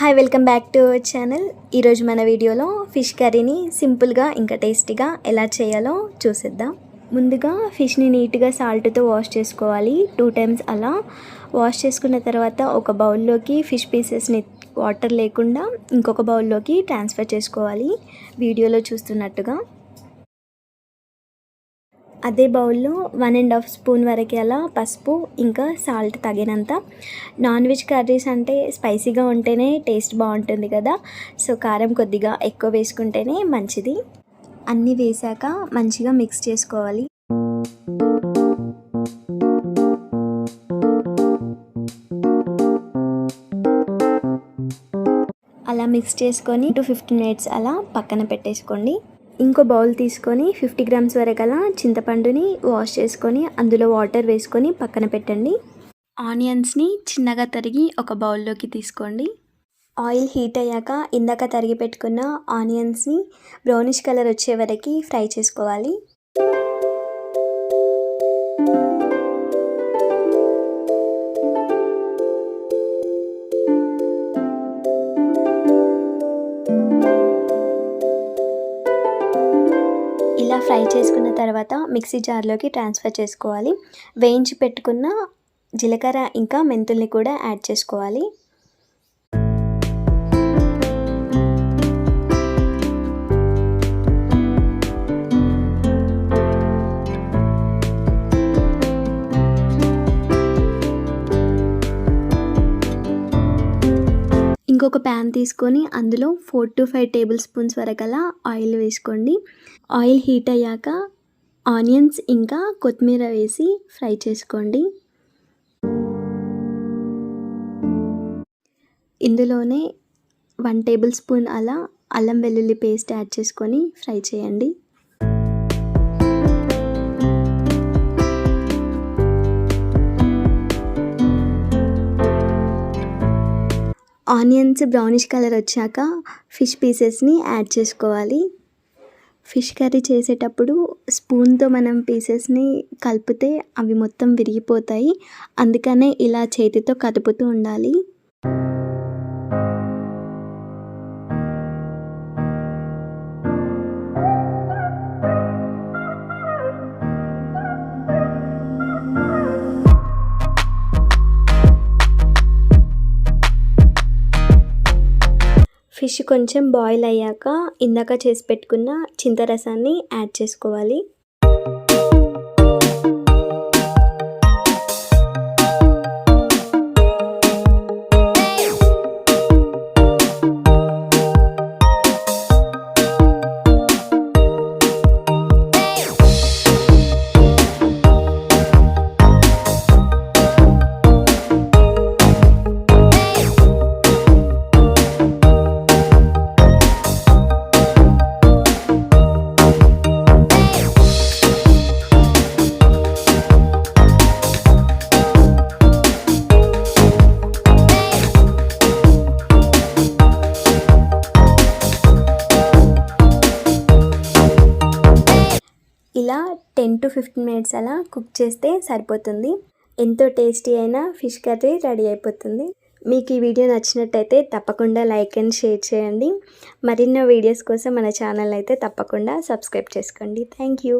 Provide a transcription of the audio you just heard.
Hi welcome back to our channel ఈరోజు మన వీడియోలో ఫిష్ కర్రీని సింపుల్గా ఇంకా టేస్టీగా ఎలా చేయాలో చూసేద్దాం. ముందుగా ఫిష్ని నీట్గా సాల్ట్తో వాష్ చేసుకోవాలి. టూ టైమ్స్ అలా వాష్ చేసుకున్న తర్వాత ఒక బౌల్లోకి ఫిష్ పీసెస్ని వాటర్ లేకుండా ఇంకొక బౌల్లోకి ట్రాన్స్ఫర్ చేసుకోవాలి. వీడియోలో చూస్తున్నట్టుగా అదే బౌల్లో వన్ అండ్ హాఫ్ స్పూన్ వరకు అలా పసుపు ఇంకా సాల్ట్ తగినంత. నాన్ వెజ్ కర్రీస్ అంటే స్పైసీగా ఉంటేనే టేస్ట్ బాగుంటుంది కదా. సో కారం కొద్దిగా ఎక్కువ వేసుకుంటేనే మంచిది. అన్నీ వేసాక మంచిగా మిక్స్ చేసుకోవాలి. అలా మిక్స్ చేసుకొని టూ ఫిఫ్టీన్ మినిట్స్ అలా పక్కన పెట్టేసుకోండి. ఇంకో బౌల్ తీసుకొని ఫిఫ్టీ గ్రామ్స్ వరకు అలా చింతపండుని వాష్ చేసుకొని అందులో వాటర్ వేసుకొని పక్కన పెట్టండి. ఆనియన్స్ని చిన్నగా తరిగి ఒక బౌల్లోకి తీసుకోండి. ఆయిల్ హీట్ అయ్యాక ఇందాక తరిగి పెట్టుకున్న ఆనియన్స్ని బ్రౌనిష్ కలర్ వచ్చే వరకు ఫ్రై చేసుకోవాలి. ఇలా ఫ్రై చేసుకున్న తర్వాత మిక్సీ జార్లోకి ట్రాన్స్ఫర్ చేసుకోవాలి. వేయించి పెట్టుకున్న జీలకర్ర ఇంకా మెంతుల్ని కూడా యాడ్ చేసుకోవాలి. ఇంకొక ప్యాన్ తీసుకొని అందులో four to five tablespoons వరకలా ఆయిల్ వేసుకోండి. ఆయిల్ హీట్ అయ్యాక ఆనియన్స్ ఇంకా కొత్తిమీర వేసి ఫ్రై చేసుకోండి. ఇందులోనే వన్ టేబుల్ స్పూన్ అలా అల్లం వెల్లుల్లి పేస్ట్ యాడ్ చేసుకొని ఫ్రై చేయండి. ఆనియన్స్ బ్రౌనిష్ కలర్ వచ్చాక ఫిష్ పీసెస్ని యాడ్ చేసుకోవాలి. ఫిష్ కర్రీ చేసేటప్పుడు స్పూన్తో మనం పీసెస్ని కలిపితే అవి మొత్తం విరిగిపోతాయి. అందుకనే ఇలా చేతితో కదుపుతూ ఉండాలి. ఫిష్ కొంచెం బాయిల్ అయ్యాక ఇందాక చేసి పెట్టుకున్న చింతరసాన్ని యాడ్ చేసుకోవాలి. టెన్ టు ఫిఫ్టీన్ మినిట్స్ అలా కుక్ చేస్తే సరిపోతుంది. ఎంతో టేస్టీ అయిన ఫిష్ కర్రీ రెడీ అయిపోతుంది. మీకు ఈ వీడియో నచ్చినట్టయితే తప్పకుండా లైక్ అండ్ షేర్ చేయండి. మరిన్నో వీడియోస్ కోసం మన ఛానల్ అయితే తప్పకుండా సబ్స్క్రైబ్ చేసుకోండి. Thank you.